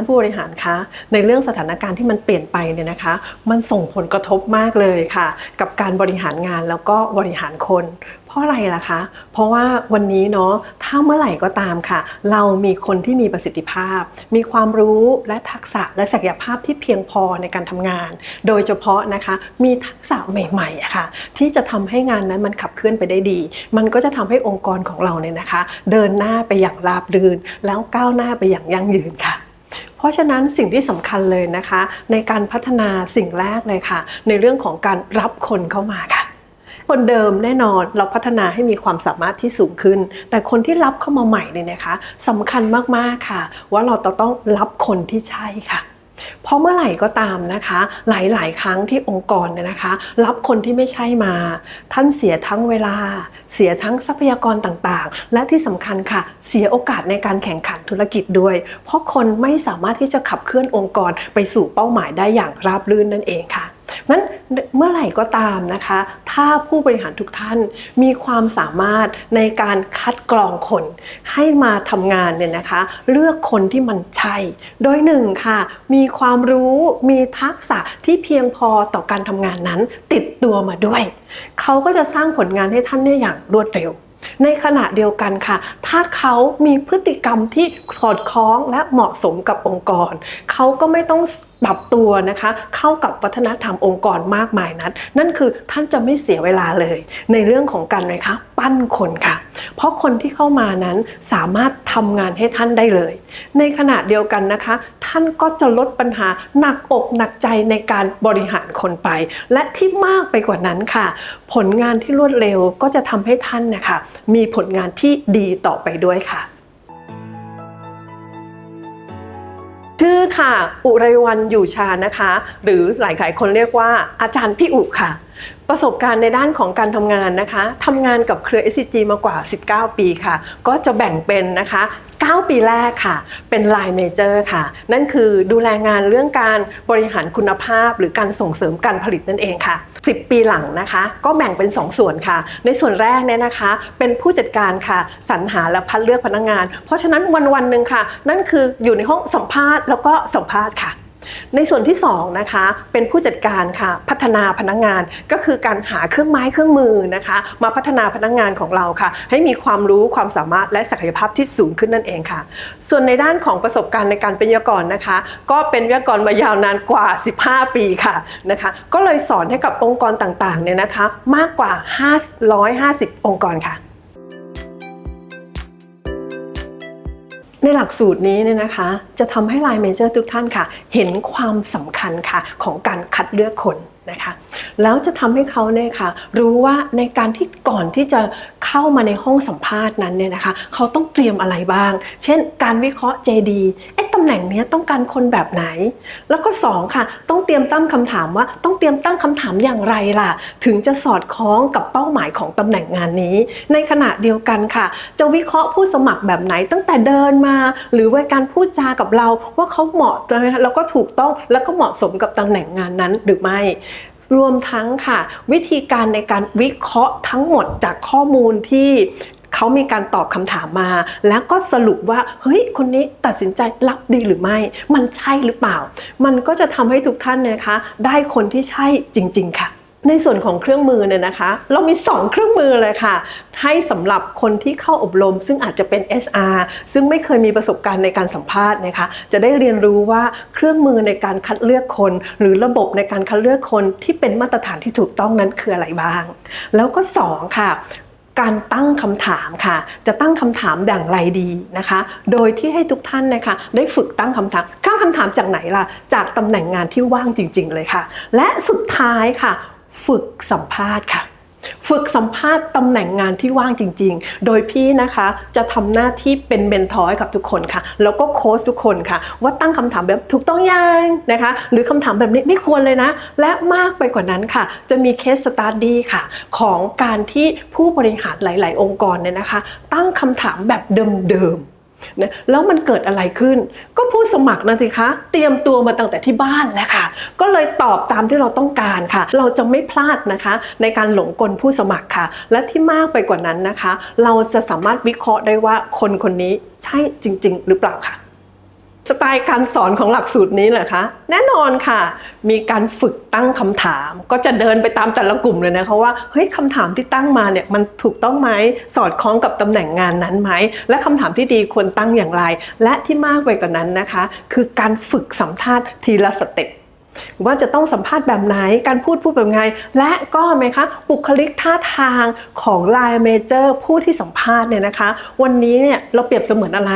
านผู้บริหารคะในเรื่องสถานการณ์ที่มันเปลี่ยนไปเนี่ยนะคะ มันส่งผลกระทบมากเลยค่ะ กับการบริหารงานแล้วก็บริหารคนเพราะอะไรล่ะคะ เพราะว่าวันนี้เนาะ ถ้าเมื่อไหร่ก็ตามค่ะ เรามีคนที่มีประสิทธิภาพ มีความรู้และทักษะและศักยภาพที่เพียงพอในการทำงาน โดยเฉพาะนะคะ มีทักษะใหม่ๆอะค่ะ ที่จะทำให้งานนั้นมันขับเคลื่อนไปได้ดี มันก็จะทำให้องค์กรของเราเนี่ยนะคะ เดินหน้าไปอย่างราบรื่น แล้วก้าวหน้าไปอย่างยั่งยืนค่ะ เพราะฉะนั้นสิ่งที่สำคัญเลยนะคะ ในการพัฒนาสิ่งแรกเลยค่ะ ในเรื่องของการรับคนเข้ามาค่ะคนเดิมแน่นอนเราพัฒนาให้มีความสามารถที่สูงขึ้น แต่คนที่รับเข้ามาใหม่เนี่ยนะคะสำคัญมากๆค่ะ ว่าเราต้องรับคนที่ใช่ค่ะ เพราะเมื่อไหร่ก็ตามนะคะ หลายๆ ครั้งที่องค์กรเนี่ยนะคะ รับคนที่ไม่ใช่มา ท่านเสียทั้งเวลา เสียทั้งทรัพยากรต่างๆ และที่สำคัญค่ะ เสียโอกาสในการแข่งขันธุรกิจด้วย เพราะคนไม่สามารถที่จะขับเคลื่อนองค์กรไปสู่เป้าหมายได้อย่างราบรื่นนั่นเองค่ะ นั้นเมื่อไหร่ก็ตามนะคะ ถ้าผู้บริหารทุกท่านมีความสามารถในการคัดกรองคน ให้มาทำงานเนี่ยนะคะ เลือกคนที่มันใช่ โดยหนึ่งค่ะ มีความรู้มีทักษะที่เพียงพอต่อการทำงานนั้น ติดตัวมาด้วย เขาก็จะสร้างผลงานให้ท่านได้อย่างรวดเร็ว ในขณะเดียวกันค่ะ ถ้าเขามีพฤติกรรมที่สอดคล้องและเหมาะสมกับองค์กร เขาก็ไม่ต้องปรับตัวนะคะ เข้ากับวัฒนธรรมองค์กรมากมายนั้น นั่นคือท่านจะไม่เสียเวลาเลย ในเรื่องของการไหมคะ ปั้นคนค่ะเพราะคนที่เข้ามานั้นสามารถทำงานให้ท่านได้เลย ในขณะเดียวกันนะคะ ท่านก็จะลดปัญหาหนักอกหนักใจในการบริหารคนไป และที่มากไปกว่านั้นค่ะ ผลงานที่รวดเร็วก็จะทำให้ท่านนะคะมีผลงานที่ดีต่อไปด้วยค่ะชื่อค่ะ อุไรวันอยู่ชานะคะ หรือหลายๆคนเรียกว่าอาจารย์พี่อุค่ะ ประสบการณ์ในด้านของการทำงานนะคะทำงานกับเครือ SCG มากว่า 19 ปีค่ะ ก็จะแบ่งเป็นนะคะ 9 ปีแรกค่ะ เป็นไลน์เมเจอร์ค่ะ นั่นคือดูแลงานเรื่องการบริหารคุณภาพ หรือการส่งเสริมการผลิตนั่นเองค่ะ 10 ปีหลังนะคะ ก็แบ่งเป็น 2 ส่วนค่ะ ในส่วนแรกเนี่ยนะคะ เป็นผู้จัดการค่ะสรรหาและพัดเลือกพนักงาน เพราะฉะนั้นวันวันๆหนึ่งค่ะ นั่นคืออยู่ในห้องสัมภาษณ์แล้วก็สัมภาษณ์ค่ะ ในส่วนที่2นะคะเป็นผู้จัดการค่ะพัฒนาพนักงานก็คือการหาเครื่องไม้เครื่องมือนะคะ มาพัฒนาพนักงานของเราค่ะ ให้มีความรู้ความสามารถและศักยภาพที่สูงขึ้นนั่นเองค่ะ ส่วนในด้านของประสบการณ์ในการเป็นวิทยากรนะคะ ก็เป็นวิทยากรมายาวนานกว่า 15 ปีค่ะนะคะก็เลยสอนให้กับองค์กรต่างๆเนี่ยนะคะมากกว่า 550 องค์กรค่ะ ในหลักสูตรนี้เนี่ยนะคะ จะทำให้ไลน์เมเจอร์ทุกท่านค่ะ เห็นความสำคัญค่ะของการคัดเลือกคน นะคะแล้วจะทำให้เขาเนี่ยค่ะรู้ว่าในการที่ก่อนที่จะเข้ามาในห้องสัมภาษณ์นั้นเนี่ยนะคะเขาต้องเตรียมอะไรบ้าง เช่น การวิเคราะห์ JD เอ๊ะตำแหน่งนี้ต้องการคนแบบไหน แล้วก็สองค่ะต้องเตรียมตั้งคำถามว่าต้องเตรียมตั้งคำถามอย่างไรล่ะ ถึงจะสอดคล้องกับเป้าหมายของตำแหน่งงานนี้ ในขณะเดียวกันค่ะ จะวิเคราะห์ผู้สมัครแบบไหนตั้งแต่เดินมา หรือว่าการพูดจากับเราว่าเขาเหมาะนะคะแล้วก็ถูกต้องแล้วก็เหมาะสมกับตำแหน่งงานนั้นหรือไม่รวมทั้งค่ะ วิธีการในการวิเคราะห์ทั้งหมดจากข้อมูลที่เขามีการตอบคำถามมา แล้วก็สรุปว่า เฮ้ย คนนี้ตัดสินใจรับดีหรือไม่ มันใช่หรือเปล่า มันก็จะทำให้ทุกท่านนะคะ ได้คนที่ใช่จริง ๆ ค่ะ ในส่วนของเครื่องมือเนี่ยนะคะ เรามี 2 เครื่องมือเลยค่ะ ให้สำหรับคนที่เข้าอบรม ซึ่งอาจจะเป็น HR ซึ่งไม่เคยมีประสบการณ์ในการสัมภาษณ์นะคะ จะได้เรียนรู้ว่าเครื่องมือในการคัดเลือกคน หรือระบบในการคัดเลือกคนที่เป็นมาตรฐานที่ถูกต้องนั้นคืออะไรบ้าง แล้วก็ 2 ค่ะการตั้งคำถามค่ะ จะตั้งคำถามอย่างไรดีนะคะ โดยที่ให้ทุกท่านนะคะ ได้ฝึกตั้งคำถามตั้งคำถามจากไหนล่ะ จากตำแหน่งงานที่ว่างจริง ๆ เลยค่ะ และสุดท้ายค่ะ ฝึกสัมภาษณ์ค่ะ ฝึกสัมภาษณ์ตำแหน่งงานที่ว่างจริง ๆ โดยพี่นะคะจะทำหน้าที่เป็นเมนทอร์ให้กับทุกคนค่ะ แล้วก็โค้ชทุกคนค่ะ ว่าตั้งคำถามแบบถูกต้องยังนะคะ หรือคำถามแบบนี้ไม่ควรเลยนะ และมากไปกว่านั้นค่ะ จะมีเคสสต u ดี้ค่ะ ของการที่ผู้บริหารหลาย ๆ องค์กรเนี่ยนะคะ ตั้งคำถามแบบเดิม ๆ นะแล้วมันเกิดอะไรขึ้น ก็ผู้สมัครนะสิคะ เตรียมตัวมาตั้งแต่ที่บ้านแล้วค่ะ ก็เลยตอบตามที่เราต้องการค่ะ เราจะไม่พลาดนะคะ ในการหลงกลผู้สมัครค่ะ และที่มากไปกว่านั้นนะคะ เราจะสามารถวิเคราะห์ได้ว่าคนคนนี้ใช่จริง ๆ หรือเปล่าค่ะ สไตล์การสอนของหลักสูตรนี้เหรอคะ แน่นอนค่ะ มีการฝึกตั้งคำถาม ก็จะเดินไปตามแต่ละกลุ่มเลยนะคะว่าเฮ้ยคำถามที่ตั้งมาเนี่ยมันถูกต้องไหมสอดคล้องกับตำแหน่งงานนั้นไหม และคำถามที่ดีควรตั้งอย่างไร และที่มากไปกว่านั้นนะคะ คือการฝึกสัมภาษณ์ทีละสเต็ป ว่าจะต้องสัมภาษณ์แบบไหน การพูดพูดแบบไง และก็ไหมคะบุคลิกท่าทางของไลน์เมเจอร์ผู้ที่สัมภาษณ์เนี่ยนะคะ วันนี้เนี่ยเราเปรียบเสมือนอะไร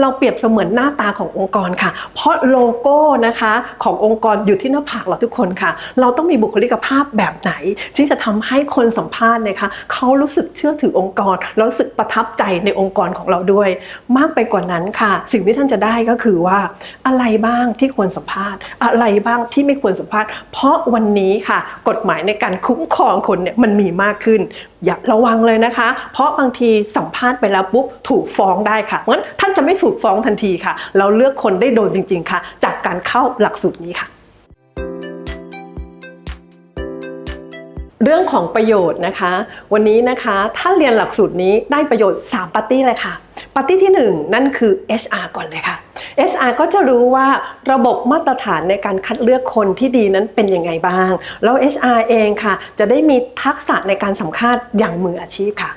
เราเปรียบเสมือนหน้าตาขององค์กรค่ะ เพราะโลโก้นะคะขององค์กรอยู่ที่หน้าผากเราทุกคนค่ะ เราต้องมีบุคลิกภาพแบบไหน ที่จะทำให้คนสัมภาษณ์เนี่ยคะเขารู้สึกเชื่อถือองค์กรแล้วรู้สึกประทับใจในองค์กรของเราด้วย มากไปกว่านั้นค่ะ สิ่งที่ท่านจะได้ก็คือว่าอะไรบ้างที่ควรสัมภาษณ์ อะไรบ้างที่ไม่ควรสัมภาษณ์ เพราะวันนี้ค่ะ กฎหมายในการคุ้มครองคนเนี่ยมันมีมากขึ้น อย่าระวังเลยนะคะ เพราะบางทีสัมภาษณ์ไปแล้วปุ๊บถูกฟ้องได้ค่ะงั้นท่านจะไม่ถูกฟ้องทันทีค่ะ เราเลือกคนได้โดนจริง ๆ ค่ะ จากการเข้าหลักสูตรนี้ค่ะเรื่องของประโยชน์นะคะ วันนี้นะคะถ้าเรียนหลักสูตรนี้ได้ประโยชน์ 3ปาร์ตี้เลยค่ะ ปฏิที่ 1 นั่นคือ HR ก่อนเลยค่ะ HR ก็จะรู้ว่าระบบมาตรฐานในการคัดเลือกคนที่ดีนั้นเป็นยังไงบ้าง แล้ว HR เองค่ะ จะได้มีทักษะในการสัมภาษณ์อย่างมืออาชีพค่ะ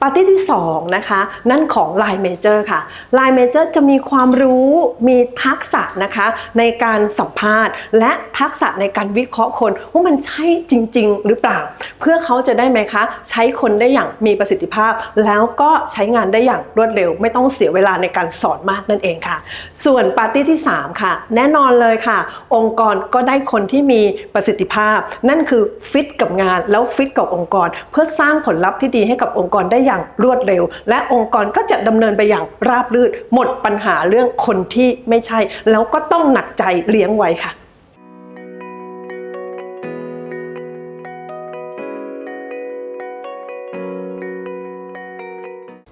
ปาร์ตี้ที่2นะคะนั่นของ Line Manager ค่ะ Line Manager จะมีความรู้มีทักษะนะคะในการสัมภาษณ์ และทักษะในการวิเคราะห์คนว่ามันใช่จริง ๆ หรือเปล่า เพื่อเขาจะได้ไหมคะ ใช้คนได้อย่างมีประสิทธิภาพ แล้วก็ใช้งานได้อย่างรวดเร็ว ไม่ต้องเสียเวลาในการสอนมากนั่นเองค่ะ ส่วนปาร์ตี้ที่ 3 ค่ะ แน่นอนเลยค่ะ องค์กรก็ได้คนที่มีประสิทธิภาพ นั่นคือฟิตกับงานแล้วฟิตกับองค์กร เพื่อสร้างผลลัพธ์ที่ดีให้กับองค์กรได้อย่างรวดเร็ว และองค์กรก็จะดำเนินไปอย่างราบรื่น หมดปัญหาเรื่องคนที่ไม่ใช่ แล้วก็ต้องหนักใจเลี้ยงไว้ค่ะ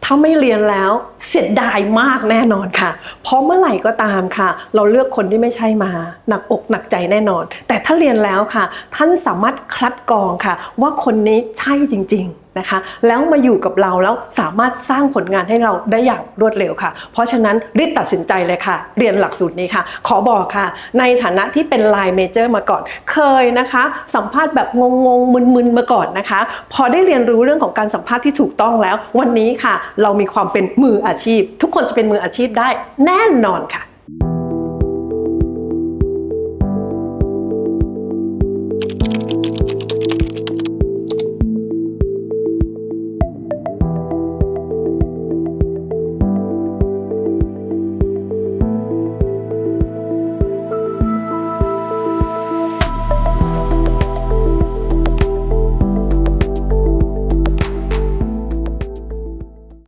ถ้าไม่เรียนแล้วเสียดายมากแน่นอนค่ะ เพราะเมื่อไหร่ก็ตามค่ะ เราเลือกคนที่ไม่ใช่มา หนักอกหนักใจแน่นอน แต่ถ้าเรียนแล้วค่ะ ท่านสามารถคัดกรองค่ะ ว่าคนนี้ใช่จริง ๆ นะคะ แล้วมาอยู่กับเราแล้วสามารถสร้างผลงานให้เราได้อย่างรวดเร็วค่ะ เพราะฉะนั้นรีบตัดสินใจเลยค่ะ เรียนหลักสูตรนี้ค่ะ ขอบอกค่ะ ในฐานะที่เป็นไลน์เมเจอร์มาก่อน เคยนะคะ สัมภาษณ์แบบงงๆมึนๆมาก่อนนะคะ พอได้เรียนรู้เรื่องของการสัมภาษณ์ที่ถูกต้องแล้ว วันนี้ค่ะ เรามีความเป็นมืออาชีพ ทุกคนจะเป็นมืออาชีพได้แน่นอนค่ะ